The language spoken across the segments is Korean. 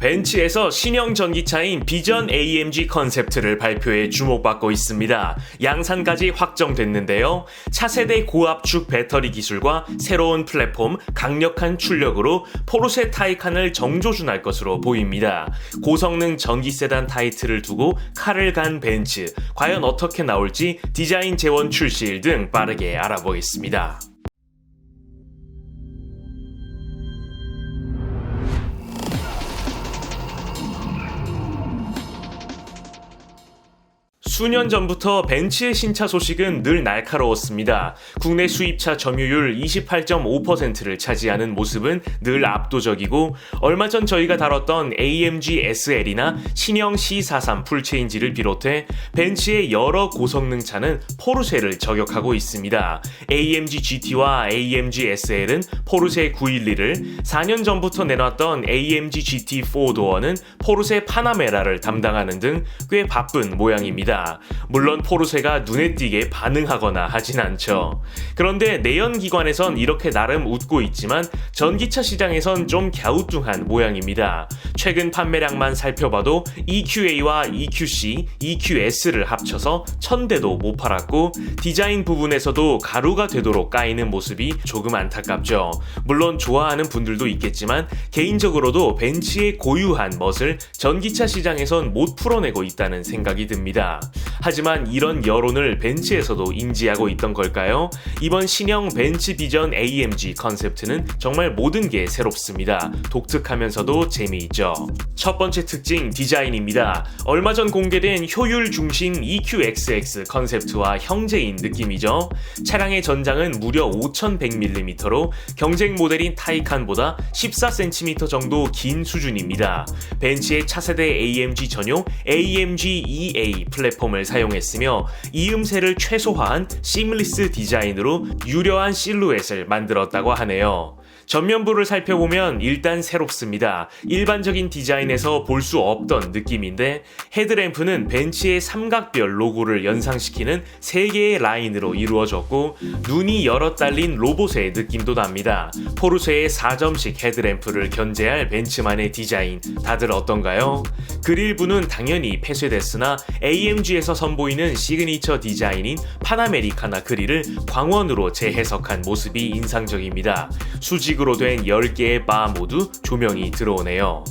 벤츠에서 신형 전기차인 비전 AMG 컨셉트를 발표해 주목받고 있습니다. 양산까지 확정됐는데요. 차세대 고압축 배터리 기술과 새로운 플랫폼, 강력한 출력으로 포르쉐 타이칸을 정조준할 것으로 보입니다. 고성능 전기 세단 타이틀을 두고 칼을 간 벤츠. 과연 어떻게 나올지 디자인 재원 출시일 등 빠르게 알아보겠습니다. 수년 전부터 벤츠의 신차 소식은 늘 날카로웠습니다. 국내 수입차 점유율 28.5%를 차지하는 모습은 늘 압도적이고 얼마 전 저희가 다뤘던 AMG SL이나 신형 C43 풀체인지를 비롯해 벤츠의 여러 고성능 차는 포르쉐를 저격하고 있습니다. AMG GT와 AMG SL은 포르쉐 911을 4년 전부터 내놨던 AMG GT4 도어는 포르쉐 파나메라를 담당하는 등 꽤 바쁜 모양입니다. 물론 포르쉐가 눈에 띄게 반응하거나 하진 않죠. 그런데 내연기관에선 이렇게 나름 웃고 있지만 전기차 시장에선 좀 갸우뚱한 모양입니다. 최근 판매량만 살펴봐도 EQA와 EQC, EQS를 합쳐서 천대도 못 팔았고 디자인 부분에서도 가루가 되도록 까이는 모습이 조금 안타깝죠. 물론 좋아하는 분들도 있겠지만 개인적으로도 벤츠의 고유한 멋을 전기차 시장에선 못 풀어내고 있다는 생각이 듭니다. 하지만 이런 여론을 벤츠에서도 인지하고 있던 걸까요? 이번 신형 벤츠 비전 AMG 컨셉트는 정말 모든 게 새롭습니다. 독특하면서도 재미있죠. 첫 번째 특징 디자인입니다. 얼마 전 공개된 효율 중심 EQXX 컨셉트와 형제인 느낌이죠. 차량의 전장은 무려 5100mm로 경쟁 모델인 타이칸보다 14cm 정도 긴 수준입니다. 벤츠의 차세대 AMG 전용 AMG EA 플랫폼 을 사용했으며 이음새를 최소화한 시뮬리스 디자인으로 유려한 실루엣을 만들었다고 하네요. 전면부를 살펴보면 일단 새롭습니다. 일반적인 디자인에서 볼 수 없던 느낌인데 헤드램프는 벤츠의 삼각별 로고를 연상시키는 3개의 라인으로 이루어졌고 눈이 여러 딸린 로봇의 느낌도 납니다. 포르쉐의 4점식 헤드램프를 견제할 벤츠만의 디자인 다들 어떤가요? 그릴부는 당연히 폐쇄됐으나 AMG에서 선보이는 시그니처 디자인인 파나메리카나 그릴을 광원으로 재해석한 모습이 인상적입니다. 수 직으로 된 10개의 바 모두 조명이 들어오네요.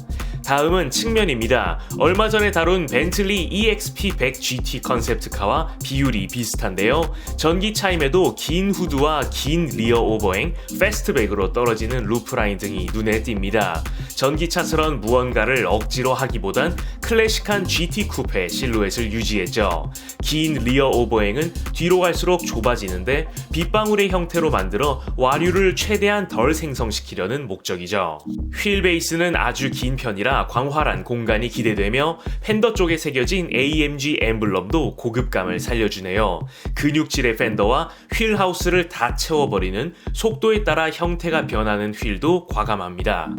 다음은 측면입니다. 얼마 전에 다룬 벤틀리 EXP100 GT 컨셉트카와 비율이 비슷한데요. 전기차임에도 긴 후드와 긴 리어 오버행, 패스트백으로 떨어지는 루프라인 등이 눈에 띕니다. 전기차스런 무언가를 억지로 하기보단 클래식한 GT 쿠페 실루엣을 유지했죠. 긴 리어 오버행은 뒤로 갈수록 좁아지는데 빗방울의 형태로 만들어 와류를 최대한 덜 생성시키려는 목적이죠. 휠 베이스는 아주 긴 편이라 광활한 공간이 기대되며 팬더 쪽에 새겨진 AMG 엠블럼도 고급감을 살려주네요. 근육질의 팬더와 휠 하우스를 다 채워버리는 속도에 따라 형태가 변하는 휠도 과감합니다.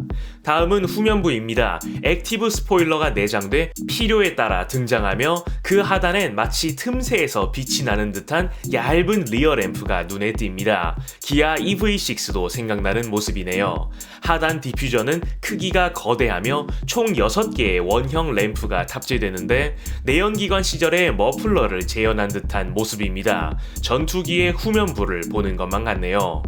다음은 후면부입니다. 액티브 스포일러가 내장 돼 필요에 따라 등장하며 그 하단엔 마치 틈새에서 빛이 나는 듯한 얇은 리어 램프가 눈에 띕니다. 기아 EV6도 생각나는 모습이네요. 하단 디퓨저는 크기가 거대하며 총 6개의 원형 램프가 탑재되는데 내연기관 시절에 머플러를 재현한 듯한 모습입니다. 전투기의 후면부를 보는 것만 같네요.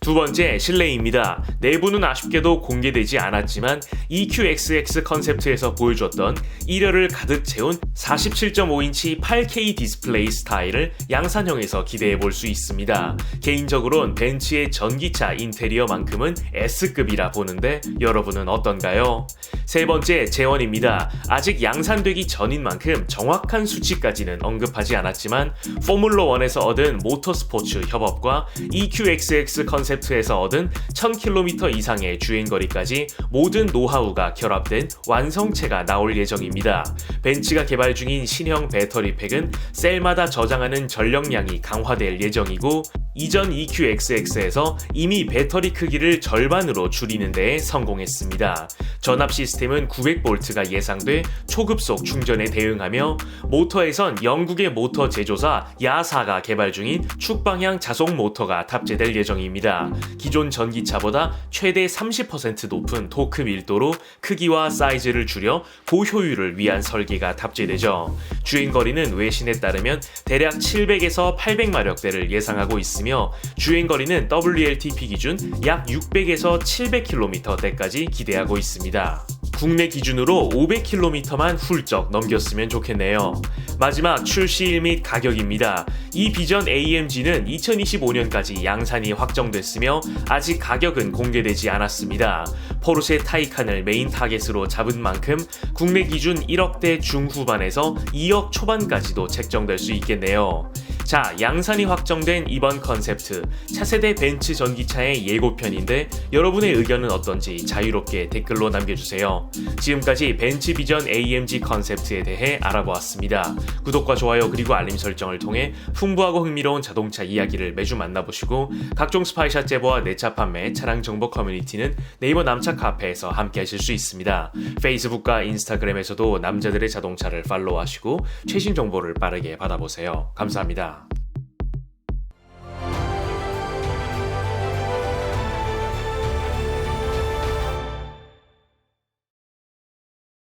두 번째 실내입니다. 내부는 아쉽게도 공개되지 않았지만 EQXX 컨셉트에서 보여줬던 1열을 가득 채운 47.5인치 8K 디스플레이 스타일을 양산형에서 기대해 볼 수 있습니다. 개인적으론 벤츠의 전기차 인테리어만큼은 S급이라 보는데 여러분은 어떤가요? 세 번째 재원입니다. 아직 양산되기 전인 만큼 정확한 수치까지는 언급하지 않았지만 포뮬러 1에서 얻은 모터스포츠 협업과 EQXX 컨셉트 콘셉트에서 얻은 1000km 이상의 주행거리까지 모든 노하우가 결합된 완성체가 나올 예정입니다. 벤츠가 개발 중인 신형 배터리 팩은 셀마다 저장하는 전력량이 강화될 예정이고 이전 EQXX에서 이미 배터리 크기를 절반으로 줄이는 데 성공했습니다. 전압 시스템은 900V가 예상돼 초급속 충전에 대응하며 모터에선 영국의 모터 제조사 야사가 개발 중인 축방향 자속 모터가 탑재될 예정입니다. 기존 전기차보다 최대 30% 높은 토크 밀도로 크기와 사이즈를 줄여 고효율을 위한 설계가 탑재되죠. 주행거리는 외신에 따르면 대략 700에서 800마력대를 예상하고 있으 며 주행 거리는 WLTP 기준 약 600에서 700km대까지 기대하고 있습니다. 국내 기준으로 500km만 훌쩍 넘겼으면 좋겠네요. 마지막 출시일 및 가격입니다. 이 비전 AMG는 2025년까지 양산이 확정됐으며 아직 가격은 공개되지 않았습니다. 포르쉐 타이칸을 메인 타겟으로 잡은 만큼 국내 기준 1억대 중후반에서 2억 초반까지도 책정될 수 있겠네요. 자, 양산이 확정된 이번 컨셉트 차세대 벤츠 전기차의 예고편인데 여러분의 의견은 어떤지 자유롭게 댓글로 남겨주세요. 지금까지 벤츠 비전 AMG 컨셉트에 대해 알아보았습니다. 구독과 좋아요 그리고 알림 설정을 통해 풍부하고 흥미로운 자동차 이야기를 매주 만나보시고 각종 스파이샷 제보와 내차 판매, 차량 정보 커뮤니티는 네이버 남차 카페에서 함께 하실 수 있습니다. 페이스북과 인스타그램에서도 남자들의 자동차를 팔로우하시고 최신 정보를 빠르게 받아보세요. 감사합니다.